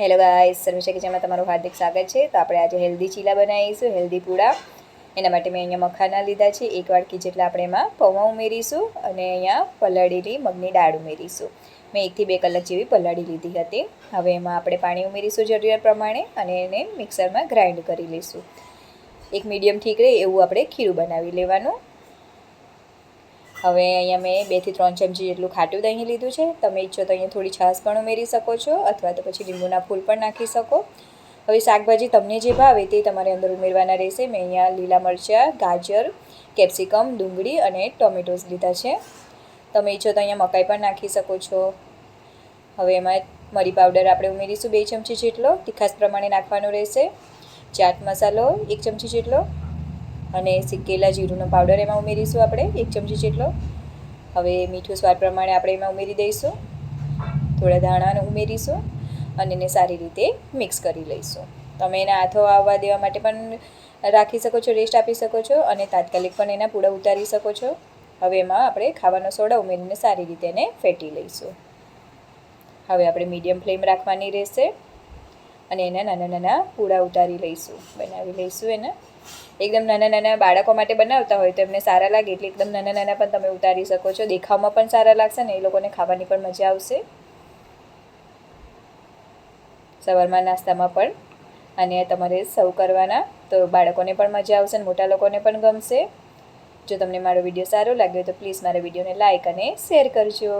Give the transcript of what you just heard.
Hello guys સર્વિશા કિચનમાં તમારું હાર્દિક સ્વાગત છે. તો આપણે આજે હેલ્ધી ચીલા બનાવીશું, હેલ્ધી પૂડા. એના માટે મેં અહીંયા મખાના લીધા છે. એક વાડકી જેટલા આપણે એમાં પૌવા ઉમેરીશું અને અહીંયા પલાળેલી મગની દાળ ઉમેરીશું. મેં એકથી બે કલાક જેવી પલાળી લીધી હતી. હવે એમાં આપણે પાણી ઉમેરીશું જરૂરિયાત પ્રમાણે અને એને મિક્સરમાં ગ્રાઇન્ડ કરી લઈશું. એક મીડિયમ ઠીક રહે એવું આપણે ખીરું બનાવી લેવાનું. હવે અહીંયા મેં બેથી ત્રણ ચમચી જેટલું ખાટું દહીં લીધું છે. તમે ઈચ્છો તો અહીંયા થોડી છાશ પણ ઉમેરી શકો છો અથવા તો પછી લીંબુના ફૂલ પણ નાખી શકો. હવે શાકભાજી તમને જે ભાવે તે તમારે અંદર ઉમેરવાના રહેશે. મેં અહીંયા લીલા મરચાં, ગાજર, કેપ્સિકમ, ડુંગળી અને ટોમેટોઝ લીધા છે. તમે ઈચ્છો તો અહીંયા મકાઈ પણ નાખી શકો છો. હવે એમાં મરી પાવડર આપણે ઉમેરીશું બે ચમચી જેટલો. તીખાસ પ્રમાણે નાખવાનો રહેશે. ચાટ મસાલો એક ચમચી જેટલો. અને શેકેલા જીરુંનો પાવડર એમાં ઉમેરીશું આપણે, એક ચમચી જેટલો. હવે મીઠું સ્વાદ પ્રમાણે આપણે એમાં ઉમેરી દઈશું. થોડા ધાણાને ઉમેરીશું અને એને સારી રીતે મિક્સ કરી લઈશું. તમે એના હાથો આવવા દેવા માટે પણ રાખી શકો છો રેસ્ટ આપી શકો છો અને તાત્કાલિક પણ એના પૂડા ઉતારી શકો છો. હવે એમાં આપણે ખાવાનો સોડા ઉમેરીને સારી રીતે એને ફેટી લઈશું. હવે આપણે મીડિયમ ફ્લેમ રાખવાની રહેશે. અને એના નાના નાના પૂડા ઉતારી લઈશું, બનાવી લઈશું એને. એકદમ નાના નાના બાળકો માટે બનાવતા હોય તો એમને સારા લાગે, એટલે એકદમ નાના નાના પણ તમે ઉતારી શકો છો. દેખાવમાં પણ સારા લાગશે ને એ લોકોને ખાવાની પણ મજા આવશે. સવારમાં નાસ્તામાં પણ અને તમારે સર્વ કરવાના તો બાળકોને પણ મજા આવશે ને મોટા લોકોને પણ ગમશે. જો તમને મારો વીડિયો સારો લાગ્યો તો પ્લીઝ મારા વિડીયોને લાઇક અને શેર કરજો.